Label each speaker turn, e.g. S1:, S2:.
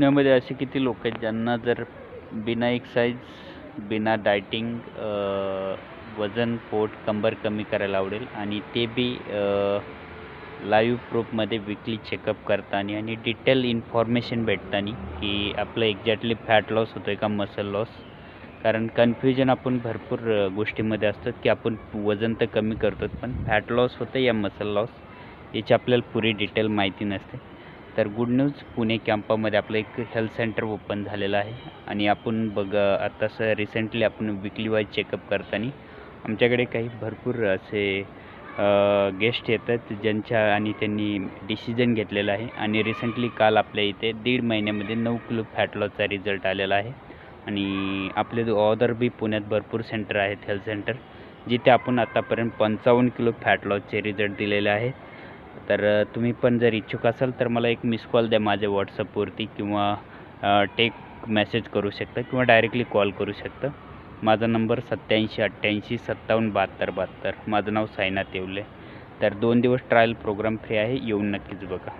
S1: पुण्यामध्ये असे किती लोक आहेत ज्यांना जर बिना एक्साईज बिना डायटिंग वजन पोट कंबर कमी करायला आवडेल आणि ते बी लाईव्ह प्रूफमध्ये विकली चेकअप करताना आणि डिटेल इन्फॉर्मेशन भेटताना की आपलं एक्झॅक्टली फॅट लॉस होतो आहे का मसल लॉस कारण कन्फ्युजन आपण भरपूर गोष्टीमध्ये असतात की आपण वजन तर कमी करतो पण फॅट लॉस होतं या मसल लॉस याची आपल्याला पुरी डिटेल माहिती नसते. तर गुड न्यूज पुणे कॅम्पामध्ये आपलं एक हेल्थ सेंटर ओपन झालेलं आहे. आणि आपण बघ आतासं रिसेंटली आपण विकली वाईज चेकअप करताना आमच्याकडे काही भरपूर असे गेस्ट येतात ज्यांच्या आणि त्यांनी डिसिजन घेतलेला आहे. आणि रिसेंटली काल आपल्या इथे दीड महिन्यामध्ये नऊ किलो फॅट लॉसचा रिझल्ट आलेला आहे. आणि आपले ऑदर बी पुण्यात भरपूर सेंटर आहेत हेल्थ सेंटर जिथे आपण आतापर्यंत पंचावन्न किलो फॅट लॉसचे रिझल्ट दिलेले आहेत. तर तुम्ही पण जर इच्छुक असाल तर मला एक मिस कॉल द्या माझ्या व्हॉट्सअपवरती किंवा टेक मेसेज करू शकता किंवा डायरेक्टली कॉल करू शकता. माझा नंबर सत्याऐंशी अठ्ठ्याऐंशी सत्तावन्न बहात्तर बहात्तर. माझं नाव साईनाथ येवले. तर दोन दिवस ट्रायल प्रोग्राम फ्री आहे. येऊन नक्कीच बघा.